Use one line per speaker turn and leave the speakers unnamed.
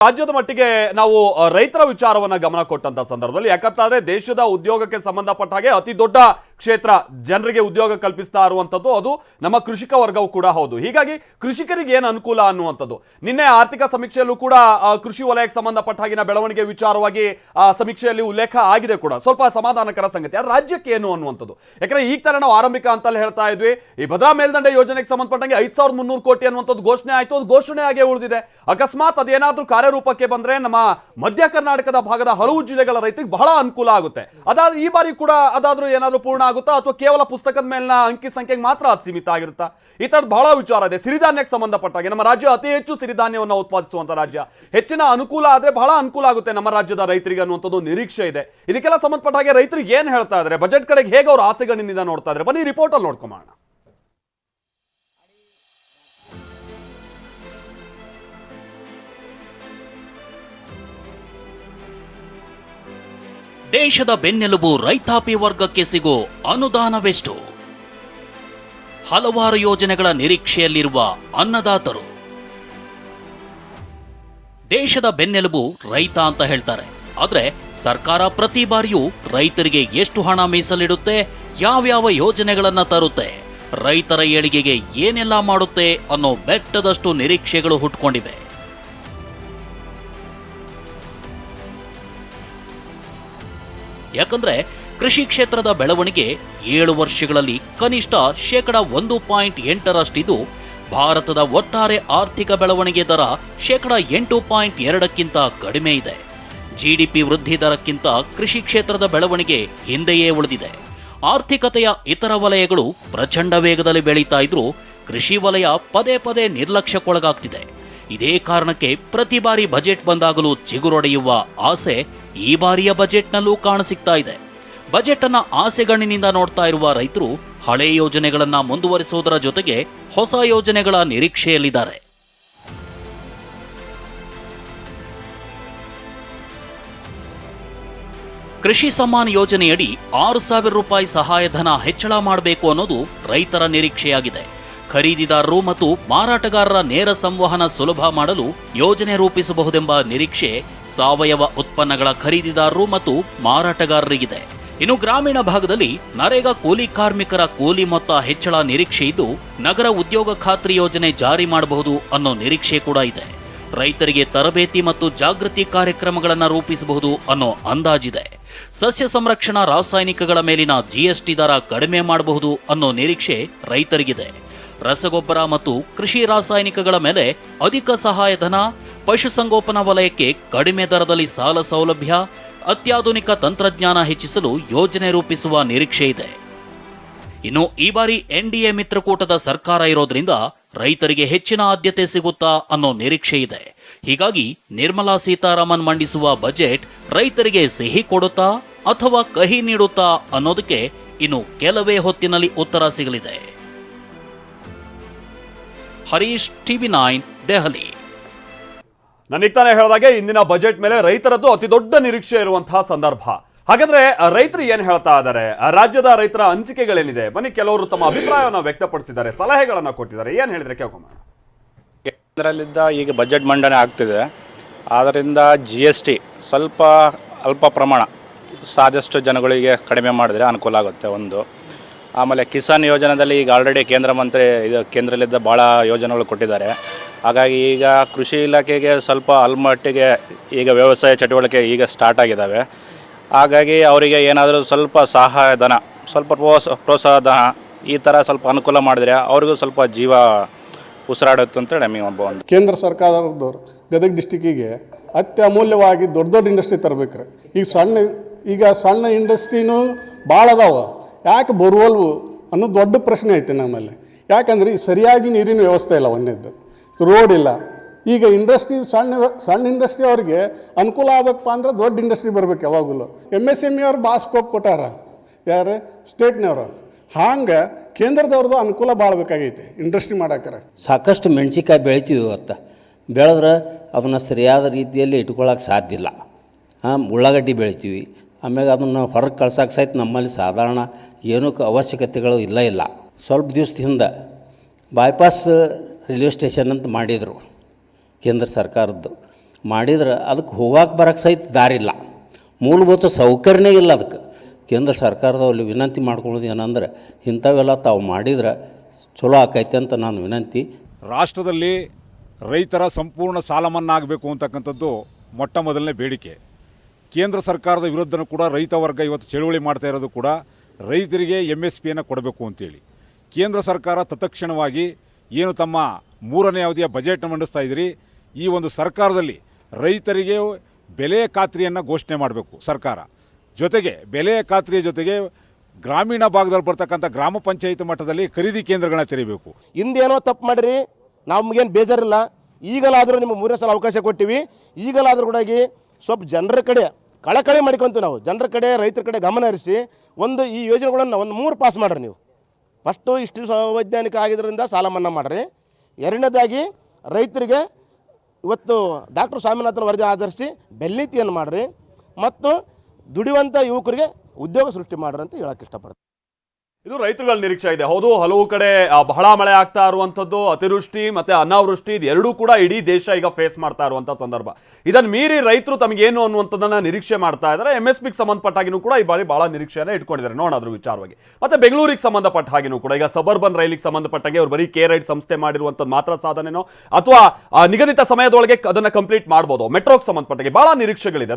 ರಾಜ್ಯದ ಮಟ್ಟಿಗೆ ನಾವು ರೈತರ ವಿಚಾರವನ್ನ ಗಮನ ಕೊಟ್ಟಂತ ಸಂದರ್ಭದಲ್ಲಿ, ಯಾಕಂತಂದ್ರೆ ದೇಶದ ಉದ್ಯೋಗಕ್ಕೆ ಸಂಬಂಧಪಟ್ಟ ಹಾಗೆ ಅತಿ ದೊಡ್ಡ ಕ್ಷೇತ್ರ ಜನರಿಗೆ ಉದ್ಯೋಗ ಕಲ್ಪಿಸ್ತಾ ಇರುವಂಥದ್ದು ಅದು ನಮ್ಮ ಕೃಷಿಕ ವರ್ಗವು ಕೂಡ ಹೌದು. ಹೀಗಾಗಿ ಕೃಷಿಕರಿಗೆ ಏನು ಅನುಕೂಲ ಅನ್ನುವಂಥದ್ದು. ನಿನ್ನೆ ಆರ್ಥಿಕ ಸಮೀಕ್ಷೆಯಲ್ಲೂ ಕೂಡ ಕೃಷಿ ವಲಯಕ್ಕೆ ಸಂಬಂಧಪಟ್ಟ ಹಾಗಿನ ಬೆಳವಣಿಗೆ ವಿಚಾರವಾಗಿ ಸಮೀಕ್ಷೆಯಲ್ಲಿ ಉಲ್ಲೇಖ ಆಗಿದೆ ಕೂಡ. ಸ್ವಲ್ಪ ಸಮಾಧಾನಕರ ಸಂಗತಿ. ಆದರೆ ರಾಜ್ಯಕ್ಕೆ ಏನು ಅನ್ನುವಂಥದ್ದು? ಯಾಕಂದ್ರೆ ಈಗ ತರ ನಾವು ಆರಂಭಿಕ ಅಂತಲ್ಲಿ ಹೇಳ್ತಾ ಇದ್ವಿ. ಈ ಭದ್ರಾ ಮೇಲ್ದಂಡೆ ಯೋಜನೆಗೆ ಸಂಬಂಧಪಟ್ಟಂಗೆ ಐದು ಸಾವಿರದ ಮುನ್ನೂರು ಕೋಟಿ ಅನ್ನುವಂಥದ್ದು ಘೋಷಣೆ ಆಯಿತು. ಅದು ಘೋಷಣೆ ಆಗೇ ಉಳಿದಿದೆ. ಅಕಸ್ಮಾತ್ ಅದೇನಾದ್ರೂ ಕಾರ್ಯರೂಪಕ್ಕೆ ಬಂದ್ರೆ ನಮ್ಮ ಮಧ್ಯ ಕರ್ನಾಟಕದ ಭಾಗದ ಹಲವು ಜಿಲ್ಲೆಗಳ ರೈತರಿಗೆ ಬಹಳ ಅನುಕೂಲ ಆಗುತ್ತೆ. ಅದಾದ ಈ ಬಾರಿ ಕೂಡ ಅದಾದ್ರೂ ಏನಾದ್ರೂ ಪೂರ್ಣ ಆಗುತ್ತಾ ಅಥವಾ ಕೇವಲ ಪುಸ್ತಕದ ಮೇಲಿನ ಅಂಕಿ ಸಂಖ್ಯೆಗೆ ಮಾತ್ರ ಅದು ಸೀಮಿತ ಆಗಿರುತ್ತಾ ಈ ತರದ ಬಹಳ ವಿಚಾರ ಇದೆ. ಸಿರಿಧಾನ್ಯಕ್ಕೆ ಸಂಬಂಧಪಟ್ಟಾಗೆ ನಮ್ಮ ರಾಜ್ಯ ಅತಿ ಹೆಚ್ಚು ಸಿರಿಧಾನ್ಯವನ್ನು ಉತ್ಪಾದಿಸುವಂತ ರಾಜ್ಯ. ಹೆಚ್ಚಿನ ಅನುಕೂಲ ಆದ್ರೆ ಬಹಳ ಅನುಕೂಲ ಆಗುತ್ತೆ ನಮ್ಮ ರಾಜ್ಯದ ರೈತರಿಗೆ ಅನ್ನುವಂಥದ್ದು ನಿರೀಕ್ಷೆ ಇದೆ. ಇದಕ್ಕೆಲ್ಲ ಸಂಬಂಧಪಟ್ಟಾಗೆ ರೈತರಿಗೆ ಏನ್ ಹೇಳ್ತಾ ಇದ್ದಾರೆ ಬಜೆಟ್ ಕಡೆಗೆ ಹೇಗೆ ಅವ್ರ ಆಸೆಗಳಿಂದ ನೋಡ್ತಾ ಇದ್ದಾರೆ ಬನ್ನಿ ರಿಪೋರ್ಟ್ ಅಲ್ಲಿ ನೋಡ್ಕೊಂಬೋಣ
ದೇಶದ ಬೆನ್ನೆಲುಬು ರೈತಾಪಿ ವರ್ಗಕ್ಕೆ ಸಿಗೋ ಅನುದಾನವೆಷ್ಟು? ಹಲವಾರು ಯೋಜನೆಗಳ ನಿರೀಕ್ಷೆಯಲ್ಲಿರುವ ಅನ್ನದಾತರು. ದೇಶದ ಬೆನ್ನೆಲುಬು ರೈತ ಅಂತ ಹೇಳ್ತಾರೆ. ಆದ್ರೆ ಸರ್ಕಾರ ಪ್ರತಿ ಬಾರಿಯೂ ರೈತರಿಗೆ ಎಷ್ಟು ಹಣ ಮೀಸಲಿಡುತ್ತೆ, ಯಾವ್ಯಾವ ಯೋಜನೆಗಳನ್ನ ತರುತ್ತೆ, ರೈತರ ಏಳಿಗೆಗೆ ಏನೆಲ್ಲ ಮಾಡುತ್ತೆ ಅನ್ನೋ ಬೆಟ್ಟದಷ್ಟು ನಿರೀಕ್ಷೆಗಳು ಹುಟ್ಕೊಂಡಿವೆ. ಯಾಕಂದ್ರೆ ಕೃಷಿ ಕ್ಷೇತ್ರದ ಬೆಳವಣಿಗೆ ಏಳು ವರ್ಷಗಳಲ್ಲಿ ಕನಿಷ್ಠ ಶೇಕಡ ಒಂದು ಪಾಯಿಂಟ್ ಎಂಟರಷ್ಟಿದ್ದು ಭಾರತದ ಒಟ್ಟಾರೆ ಆರ್ಥಿಕ ಬೆಳವಣಿಗೆ ದರ ಶೇಕಡ ಎಂಟು ಪಾಯಿಂಟ್ ಎರಡಕ್ಕಿಂತ ಕಡಿಮೆ ಇದೆ. ಜಿಡಿಪಿ ವೃದ್ಧಿ ದರಕ್ಕಿಂತ ಕೃಷಿ ಕ್ಷೇತ್ರದ ಬೆಳವಣಿಗೆ ಹಿಂದೆಯೇ ಉಳಿದಿದೆ. ಆರ್ಥಿಕತೆಯ ಇತರ ವಲಯಗಳು ಪ್ರಚಂಡ ವೇಗದಲ್ಲಿ ಬೆಳೀತಾ ಇದ್ರೂ ಕೃಷಿ ವಲಯ ಪದೇ ಪದೇ ನಿರ್ಲಕ್ಷ್ಯಕ್ಕೊಳಗಾಗ್ತಿದೆ. ಇದೇ ಕಾರಣಕ್ಕೆ ಪ್ರತಿ ಬಾರಿ ಬಜೆಟ್ ಬಂದಾಗಲೂ ಚಿಗುರೊಡೆಯುವ ಆಸೆ ಈ ಬಾರಿಯ ಬಜೆಟ್ನಲ್ಲೂ ಕಾಣಸಿಗ್ತಾ ಇದೆ. ಬಜೆಟ್ ಅನ್ನ ಆಸೆಗಣ್ಣಿನಿಂದ ನೋಡ್ತಾ ಇರುವ ರೈತರು ಹಳೆ ಯೋಜನೆಗಳನ್ನ ಮುಂದುವರಿಸುವುದರ ಜೊತೆಗೆ ಹೊಸ ಯೋಜನೆಗಳ ನಿರೀಕ್ಷೆಯಲ್ಲಿದ್ದಾರೆ. ಕೃಷಿ ಸಮ್ಮಾನ್ ಯೋಜನೆಯಡಿ ಆರು ಸಾವಿರ ರೂಪಾಯಿ ಸಹಾಯಧನ ಹೆಚ್ಚಳ ಮಾಡಬೇಕು ಅನ್ನೋದು ರೈತರ ನಿರೀಕ್ಷೆಯಾಗಿದೆ. ಖರೀದಿದಾರರು ಮತ್ತು ಮಾರಾಟಗಾರರ ನೇರ ಸಂವಹನ ಸುಲಭ ಮಾಡಲು ಯೋಜನೆ ರೂಪಿಸಬಹುದೆಂಬ ನಿರೀಕ್ಷೆ ಸಾವಯವ ಉತ್ಪನ್ನಗಳ ಖರೀದಿದಾರರು ಮತ್ತು ಮಾರಾಟಗಾರರಿಗಿದೆ. ಇನ್ನು ಗ್ರಾಮೀಣ ಭಾಗದಲ್ಲಿ ನರೇಗಾ ಕೂಲಿ ಕಾರ್ಮಿಕರ ಕೂಲಿ ಮೊತ್ತ ಹೆಚ್ಚಳ ನಿರೀಕ್ಷೆ ಇದ್ದು ನಗರ ಉದ್ಯೋಗ ಖಾತ್ರಿ ಯೋಜನೆ ಜಾರಿ ಮಾಡಬಹುದು ಅನ್ನೋ ನಿರೀಕ್ಷೆ ಕೂಡ ಇದೆ. ರೈತರಿಗೆ ತರಬೇತಿ ಮತ್ತು ಜಾಗೃತಿ ಕಾರ್ಯಕ್ರಮಗಳನ್ನು ರೂಪಿಸಬಹುದು ಅನ್ನೋ ಅಂದಾಜಿದೆ. ಸಸ್ಯ ಸಂರಕ್ಷಣಾ ರಾಸಾಯನಿಕಗಳ ಮೇಲಿನ ಜಿಎಸ್ಟಿ ದರ ಕಡಿಮೆ ಮಾಡಬಹುದು ಅನ್ನೋ ನಿರೀಕ್ಷೆ ರೈತರಿಗಿದೆ. ರಸಗೊಬ್ಬರ ಮತ್ತು ಕೃಷಿ ರಾಸಾಯನಿಕಗಳ ಮೇಲೆ ಅಧಿಕ ಸಹಾಯಧನ, ಪಶುಸಂಗೋಪನಾ ವಲಯಕ್ಕೆ ಕಡಿಮೆ ದರದಲ್ಲಿ ಸಾಲ ಸೌಲಭ್ಯ, ಅತ್ಯಾಧುನಿಕ ತಂತ್ರಜ್ಞಾನ ಹೆಚ್ಚಿಸಲು ಯೋಜನೆ ರೂಪಿಸುವ ನಿರೀಕ್ಷೆ ಇದೆ. ಇನ್ನು ಈ ಬಾರಿ ಎನ್ಡಿಎ ಮಿತ್ರಕೂಟದ ಸರ್ಕಾರ ಇರೋದ್ರಿಂದ ರೈತರಿಗೆ ಹೆಚ್ಚಿನ ಆದ್ಯತೆ ಸಿಗುತ್ತಾ ಅನ್ನೋ ನಿರೀಕ್ಷೆ ಇದೆ. ಹೀಗಾಗಿ ನಿರ್ಮಲಾ ಸೀತಾರಾಮನ್ ಮಂಡಿಸುವ ಬಜೆಟ್ ರೈತರಿಗೆ ಸಿಹಿ ಕೊಡುತ್ತಾ ಅಥವಾ ಕಹಿ ನೀಡುತ್ತಾ ಅನ್ನೋದಕ್ಕೆ ಇನ್ನು ಕೆಲವೇ ಹೊತ್ತಿನಲ್ಲಿ ಉತ್ತರ ಸಿಗಲಿದೆ. Harish TV nine Delhi.
ನನಗೆ ತಾನೇ ಹೇಳಿದಾಗೆ ಇಂದಿನ ಬಜೆಟ್ ಮೇಲೆ ರೈತರದ್ದು ಅತಿ ದೊಡ್ಡ ನಿರೀಕ್ಷೆ ಇರುವಂತಹ ಸಂದರ್ಭ. ಹಾಗಾದ್ರೆ ರೈತರು ಏನ್ ಹೇಳ್ತಾ ಇದ್ದಾರೆ? ಆ, ರಾಜ್ಯದ ರೈತರ ಅನಿಸಿಕೆಗಳೇನಿದೆ? ಬನ್ನಿ ಕೆಲವರು ತಮ್ಮ ಅಭಿಪ್ರಾಯವನ್ನು ವ್ಯಕ್ತಪಡಿಸಿದ್ದಾರೆ ಸಲಹೆಗಳನ್ನ ಕೊಟ್ಟಿದ್ದಾರೆ. ಏನ್ ಹೇಳಿದ್ರೆ ಕೇಳ್ಕೊಂಬ
ಕೇಂದ್ರದಲ್ಲಿದ್ದ ಈಗ ಬಜೆಟ್ ಮಂಡನೆ ಆಗ್ತಿದೆ. ಆದ್ದರಿಂದ ಜಿ ಎಸ್ ಟಿ ಸ್ವಲ್ಪ ಅಲ್ಪ ಪ್ರಮಾಣ ಸಾಧ್ಯಷ್ಟು ಜನಗಳಿಗೆ ಕಡಿಮೆ ಮಾಡಿದ್ರೆ ಅನುಕೂಲ ಆಗುತ್ತೆ ಒಂದು. ಆಮೇಲೆ ಕಿಸಾನ್ ಯೋಜನೆಯಲ್ಲಿ ಈಗ ಆಲ್ರೆಡಿ ಕೇಂದ್ರ ಮಂತ್ರಿ ಇದು ಕೇಂದ್ರದಲ್ಲಿದ್ದ ಭಾಳ ಯೋಜನೆಗಳು ಕೊಟ್ಟಿದ್ದಾರೆ. ಹಾಗಾಗಿ ಈಗ ಕೃಷಿ ಇಲಾಖೆಗೆ ಸ್ವಲ್ಪ ಅಲ್ಮಟ್ಟಿಗೆ ಈಗ ವ್ಯವಸಾಯ ಚಟುವಟಿಕೆ ಈಗ ಸ್ಟಾರ್ಟ್ ಆಗಿದ್ದಾವೆ ಹಾಗಾಗಿ ಅವರಿಗೆ ಏನಾದರೂ ಸ್ವಲ್ಪ ಸಹಾಯಧನ, ಸ್ವಲ್ಪ ಪ್ರೋತ್ಸ ಪ್ರೋತ್ಸಾಹ ಧನ ಈ ಥರ ಸ್ವಲ್ಪ ಅನುಕೂಲ ಮಾಡಿದ್ರೆ ಅವ್ರಿಗೂ ಸ್ವಲ್ಪ ಜೀವ ಉಸಿರಾಡುತ್ತೆ ಅಂತ ನಮಗೆ ಒಬ್ಬ ಒಂದು
ಕೇಂದ್ರ ಸರ್ಕಾರದವ್ರು ಗದಗ ಡಿಸ್ಟಿಕ್ಕಿಗೆ ಅತ್ಯಮೂಲ್ಯವಾಗಿ ದೊಡ್ಡ ದೊಡ್ಡ ಇಂಡಸ್ಟ್ರಿ ತರಬೇಕ್ರಿ. ಈಗ ಸಣ್ಣ ಈಗ ಸಣ್ಣ ಇಂಡಸ್ಟ್ರಿನೂ ಭಾಳ ಅದಾವ. ಯಾಕೆ ಬರುವಲ್ವು ಅನ್ನೋ ದೊಡ್ಡ ಪ್ರಶ್ನೆ ಐತೆ ನಮ್ಮಲ್ಲಿ ಯಾಕಂದ್ರೆ ಸರಿಯಾಗಿ ನೀರಿನ ವ್ಯವಸ್ಥೆ ಇಲ್ಲ ಒಂದೇದ್ದು. ರೋಡ್ ಇಲ್ಲ. ಈಗ ಇಂಡಸ್ಟ್ರಿ ಸಣ್ಣ ಸಣ್ಣ ಇಂಡಸ್ಟ್ರಿ ಅವ್ರಿಗೆ ಅನುಕೂಲ ಆಗಬೇಕಪ್ಪ ಅಂದ್ರೆ ದೊಡ್ಡ ಇಂಡಸ್ಟ್ರಿ ಬರ್ಬೇಕು ಯಾವಾಗಲೂ. ಎಂ ಎಸ್ ಎಂ ಇ ಅವ್ರು ಭಾಳ ಕೊಟ್ಟಾರ. ಯಾರು? ಸ್ಟೇಟ್ನವ್ರು. ಹಾಂಗೆ ಕೇಂದ್ರದವ್ರದ್ದು ಅನುಕೂಲ ಭಾಳ ಬೇಕಾಗೈತಿ ಇಂಡಸ್ಟ್ರಿ ಮಾಡಾಕರ.
ಸಾಕಷ್ಟು ಮೆಣಸಿನ್ಕಾಯಿ ಬೆಳಿತೀವಿ ಇವತ್ತು. ಬೆಳೆದ್ರೆ ಅದನ್ನು ಸರಿಯಾದ ರೀತಿಯಲ್ಲಿ ಇಟ್ಕೊಳ್ಳೋಕೆ ಸಾಧ್ಯ ಇಲ್ಲ. ಹಾಂ, ಉಳ್ಳಾಗಡ್ಡಿ ಬೆಳಿತೀವಿ. ಆಮ್ಯಾಗ ಅದನ್ನು ಹೊರಗೆ ಕಳ್ಸೋಕೆ ಸಹಿತ ನಮ್ಮಲ್ಲಿ ಸಾಧಾರಣ ಏನಕ್ಕೆ ಅವಶ್ಯಕತೆಗಳು ಇಲ್ಲ ಇಲ್ಲ. ಸ್ವಲ್ಪ ದಿವ್ಸದ ಹಿಂದೆ ಬೈಪಾಸ್ ರೈಲ್ವೆ ಸ್ಟೇಷನ್ ಅಂತ ಮಾಡಿದರು ಕೇಂದ್ರ ಸರ್ಕಾರದ್ದು. ಮಾಡಿದ್ರೆ ಅದಕ್ಕೆ ಹೋಗಕ್ಕೆ ಬರೋಕ್ಕೆ ಸಹಿತ ದಾರಿಲ್ಲ ಮೂಲಭೂತ ಸೌಕರ್ಯನೇ ಇಲ್ಲ ಅದಕ್ಕೆ ಕೇಂದ್ರ ಸರ್ಕಾರದವ್ರಲ್ಲಿ ವಿನಂತಿ ಮಾಡ್ಕೊಳ್ಳೋದು ಏನಂದ್ರೆ ಇಂಥವೆಲ್ಲ ತಾವು ಮಾಡಿದ್ರೆ ಚಲೋ ಆಕೈತೆ ಅಂತ ನಾನು ವಿನಂತಿ.
ರಾಷ್ಟ್ರದಲ್ಲಿ ರೈತರ ಸಂಪೂರ್ಣ ಸಾಲ ಮನ್ನಾ ಆಗಬೇಕು ಅಂತಕ್ಕಂಥದ್ದು ಮೊಟ್ಟ ಮೊದಲನೇ ಬೇಡಿಕೆ. ಕೇಂದ್ರ ಸರ್ಕಾರದ ವಿರುದ್ಧನೂ ಕೂಡ ರೈತ ವರ್ಗ ಇವತ್ತು ಚಳುವಳಿ ಮಾಡ್ತಾ ಇರೋದು ಕೂಡ ರೈತರಿಗೆ ಎಂ ಎಸ್ ಪಿಯನ್ನು ಕೊಡಬೇಕು ಅಂತೇಳಿ. ಕೇಂದ್ರ ಸರ್ಕಾರ ತತ್ಕ್ಷಣವಾಗಿ ಏನು ತಮ್ಮ ಮೂರನೇ ಅವಧಿಯ ಬಜೆಟ್ನ ಮಂಡಿಸ್ತಾ ಇದ್ದೀರಿ, ಈ ಒಂದು ಸರ್ಕಾರದಲ್ಲಿ ರೈತರಿಗೆ ಬೆಲೆ ಖಾತ್ರಿಯನ್ನು ಘೋಷಣೆ ಮಾಡಬೇಕು ಸರ್ಕಾರ. ಜೊತೆಗೆ ಬೆಲೆ ಖಾತ್ರಿಯ ಜೊತೆಗೆ ಗ್ರಾಮೀಣ ಭಾಗದಲ್ಲಿ ಬರ್ತಕ್ಕಂಥ ಗ್ರಾಮ ಪಂಚಾಯತ್ ಮಟ್ಟದಲ್ಲಿ ಖರೀದಿ ಕೇಂದ್ರಗಳನ್ನ ತೆರೀಬೇಕು.
ಹಿಂದೇನೋ ತಪ್ಪು ಮಾಡಿರಿ, ನಮಗೇನು ಬೇಜಾರಿಲ್ಲ. ಈಗಲಾದರೂ ನಿಮಗೆ ಮೂರನೇ ಸಲ ಅವಕಾಶ ಕೊಟ್ಟಿವಿ. ಈಗಲಾದರೂ ಕೂಡ ಸ್ವಲ್ಪ ಜನರ ಕಡೆ ಕಳಕಳಿ ಮಾಡ್ಕೊಂತೀವಿ ನಾವು. ಜನರ ಕಡೆ, ರೈತರ ಕಡೆ ಗಮನ ಹರಿಸಿ ಒಂದು ಈ ಯೋಜನೆಗಳನ್ನು ಒಂದು ಮೂರು ಪಾಸ್ ಮಾಡ್ರಿ ನೀವು. ಫಸ್ಟು ಇಷ್ಟು ವೈಜ್ಞಾನಿಕ ಆಗಿದ್ದರಿಂದ ಸಾಲ ಮನ್ನಾ ಮಾಡಿರಿ. ಎರಡನೇದಾಗಿ ರೈತರಿಗೆ ಇವತ್ತು ಡಾಕ್ಟರ್ ಸ್ವಾಮಿನಾಥನ್ ವರದಿ ಆಧರಿಸಿ ಬೆಲ್ಲೀತಿಯನ್ನು ಮಾಡಿರಿ. ಮತ್ತು ದುಡಿಯುವಂಥ ಯುವಕರಿಗೆ ಉದ್ಯೋಗ ಸೃಷ್ಟಿ ಮಾಡ್ರಿ ಅಂತ ಹೇಳಕ್ಕೆ ಇಷ್ಟಪಡ್ತೀನಿ.
ಇದು ರೈತರುಗಳ ನಿರೀಕ್ಷೆ ಇದೆ. ಹೌದು, ಹಲವು ಕಡೆ ಬಹಳ ಮಳೆ ಆಗ್ತಾ ಇರುವಂತದ್ದು ಅತಿವೃಷ್ಟಿ ಮತ್ತೆ ಅನಾವೃಷ್ಟಿ ಎರಡೂ ಕೂಡ ಇಡೀ ದೇಶ ಈಗ ಫೇಸ್ ಮಾಡ್ತಾ ಇರುವಂತ ಸಂದರ್ಭ. ಇದನ್ನ ಮೀರಿ ರೈತರು ತಮಗೇನು ಅನ್ನುವಂಥದ್ದನ್ನ ನಿರೀಕ್ಷೆ ಮಾಡ್ತಾ ಇದ್ದಾರೆ. ಎಂ ಎಸ್ ಪಿಗೆ ಸಂಬಂಧಪಟ್ಟಾಗಿನೂ ಕೂಡ ಈ ಬಾರಿ ಬಹಳ ನಿರೀಕ್ಷೆಯನ್ನ ಇಟ್ಕೊಂಡಿದ್ದಾರೆ. ನೋಡೋಣ ಅದ್ರ ವಿಚಾರವಾಗಿ. ಮತ್ತೆ ಬೆಂಗಳೂರಿಗೆ ಸಂಬಂಧಪಟ್ಟ ಹಾಗೆನೂ ಕೂಡ. ಈಗ ಸಬರ್ಬನ್ ರೈಲಿಗೆ ಸಂಬಂಧಪಟ್ಟಾಗೆ ಅವ್ರು ಬರೀ ಕೆ ರೈಡ್ ಸಂಸ್ಥೆ ಮಾಡಿರುವಂಥದ್ದು ಮಾತ್ರ ಸಾಧನೆನೋ? ಅಥವಾ ನಿಗದಿತ ಸಮಯದೊಳಗೆ ಅದನ್ನ ಕಂಪ್ಲೀಟ್ ಮಾಡ್ಬೋದು? ಮೆಟ್ರೋಗೆ ಸಂಬಂಧಪಟ್ಟಾಗೆ ಬಹಳ ನಿರೀಕ್ಷೆಗಳಿದೆ.